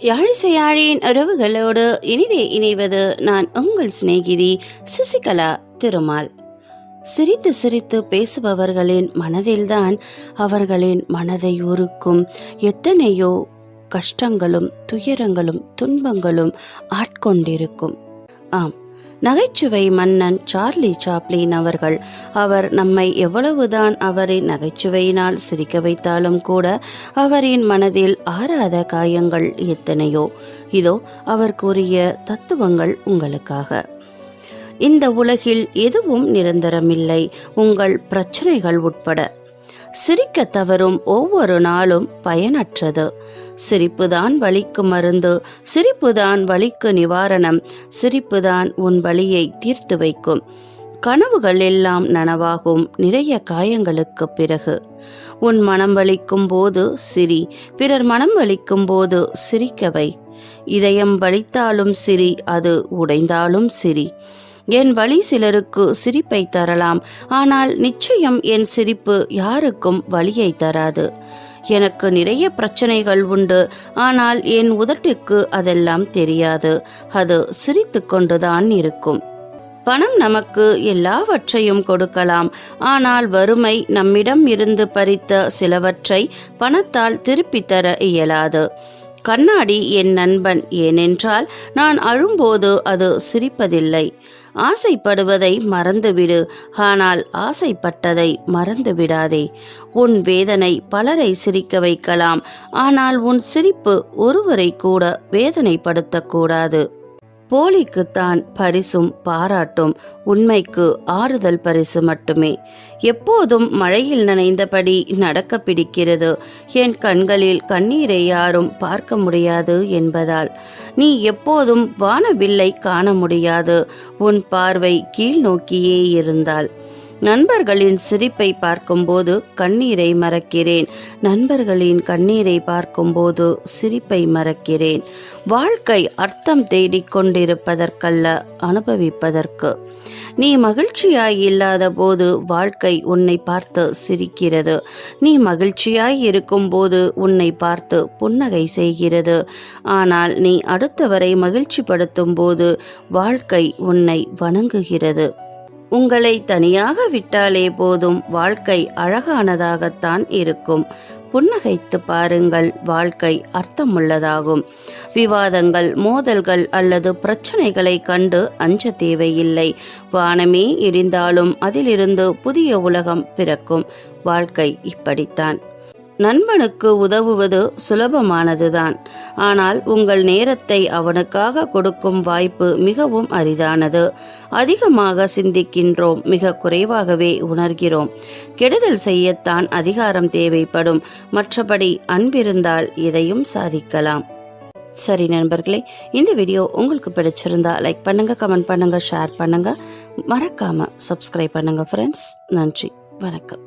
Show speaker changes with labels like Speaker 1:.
Speaker 1: யாழிசையாழியின் உறவுகளோடு இனிதே இணைவது நான் உங்கள் சிநேகிதி சசிகலா திருமால். சிரித்து சிரித்து பேசுபவர்களின் மனதில்தான் அவர்களின் மனதை உருக்கும். எத்தனையோ கஷ்டங்களும் துயரங்களும் துன்பங்களும் ஆட்கொண்டிருக்கும். ஆம் நகைச்சுவை மன்னன் சார்லி சாப்ளின் அவர்கள். அவர் நம்மை எவ்வளவுதான் அவரின் நகைச்சுவையினால் சிரிக்க வைத்தாலும் கூட அவரின் மனதில் ஆறாத காயங்கள் எத்தனையோ. இதோ அவர் கூறிய தத்துவங்கள் உங்களுக்காக. இந்த உலகில் எதுவும் நிரந்தரமில்லை. உங்கள் பிரச்சனைகள் உட்பட. சிரிக்க தவறும் ஒவ்வொரு நாளும் பயனற்றது. சிரிப்புதான் வலிக்கு மருந்து சிரிப்புதான் வலிக்கு நிவாரணம் சிரிப்புதான் உன் வலியை தீர்த்து வைக்கும். கனவுகள் எல்லாம் நனவாகும் நிறைய காயங்களுக்கு பிறகு. உன் மனம் வலிக்கும் போது சிரி பிறர் மனம் வலிக்கும் போது சிரிக்கவை இதயம் வலித்தாலும் சிரி அது உடைந்தாலும் சிரி. என் வழி சிலருக்கு சிரிப்பை தரலாம் ஆனால் நிச்சயம் என் சிரிப்பு யாருக்கும் வழியை தராது. எனக்கு நிறைய பிரச்சனைகள் உண்டு ஆனால் என் உதட்டுக்கு அதெல்லாம் தெரியாது அது சிரித்து கொண்டுதான் இருக்கும். பணம் நமக்கு எல்லாவற்றையும் கொடுக்கலாம் ஆனால் வறுமை நம்மிடம் இருந்து பறித்த சிலவற்றை பணத்தால் திருப்பித் தர இயலாது. கண்ணாடி என் நண்பன் ஏனென்றால் நான் அழும்போது அது சிரிப்பதில்லை. ஆசைப்படுவதை மறந்துவிடு. ஆனால் ஆசைப்பட்டதை மறந்து விடாதே உன் வேதனை பலரை சிரிக்க வைக்கலாம். ஆனால் உன் சிரிப்பு ஒருவரை கூட வேதனைப்படுத்தக்கூடாது. போலிக்குத்தான் பரிசும் பாராட்டும் உண்மைக்கு ஆறுதல் பரிசு மட்டுமே. எப்போதும் மழையில் நனைந்தபடி நடக்க பிடிக்கிறது. என் கண்களில் கண்ணீரை யாரும் பார்க்க முடியாது என்பதால். நீ எப்போதும் வானவில்லை காண முடியாது. உன் பார்வை கீழ் நோக்கியே இருந்தாள் நண்பர்களின் சிரிப்பை பார்க்கும்போது கண்ணீரை மறக்கிறேன். நண்பர்களின் கண்ணீரை பார்க்கும்போது சிரிப்பை மறக்கிறேன். வாழ்க்கை அர்த்தம் தேடிக் கொண்டிருப்பதற்கல்ல அனுபவிப்பதற்கு. நீ மகிழ்ச்சியாய் இல்லாத போது வாழ்க்கை உன்னை பார்த்து சிரிக்கிறது. நீ மகிழ்ச்சியாய் இருக்கும்போது உன்னை பார்த்து புன்னகை செய்கிறது. ஆனால் நீ அடுத்தவரை மகிழ்ச்சிப்படுத்தும் போது வாழ்க்கை உன்னை வணங்குகிறது. உங்களை தனியாக விட்டாலே போதும். வாழ்க்கை அழகானதாகத்தான் இருக்கும். புன்னகைத்து பாருங்கள். வாழ்க்கை அர்த்தமுள்ளதாகும். விவாதங்கள் மோதல்கள் அல்லது பிரச்சனைகளை கண்டு அஞ்ச தேவையில்லை. வானமே இடிந்தாலும் அதிலிருந்து புதிய உலகம் பிறக்கும். வாழ்க்கை இப்படித்தான். நண்பனுக்கு உதவுவது சுலபமானதுதான். ஆனால் உங்கள் நேரத்தை அவனுக்காக கொடுக்கும் வாய்ப்பு மிகவும் அரிதானது. அதிகமாக சிந்திக்கின்றோம் மிக குறைவாகவே உணர்கிறோம். கெடுதல் செய்யத்தான் அதிகாரம் தேவைப்படும். மற்றபடி அன்பிருந்தால் எதையும் சாதிக்கலாம். சரி நண்பர்களே இந்த வீடியோ உங்களுக்கு பிடிச்சிருந்தா லைக் பண்ணுங்க கமெண்ட் பண்ணுங்க ஷேர் பண்ணுங்க. மறக்காம சப்ஸ்கிரைப் பண்ணுங்க ஃப்ரெண்ட்ஸ் நன்றி வணக்கம்.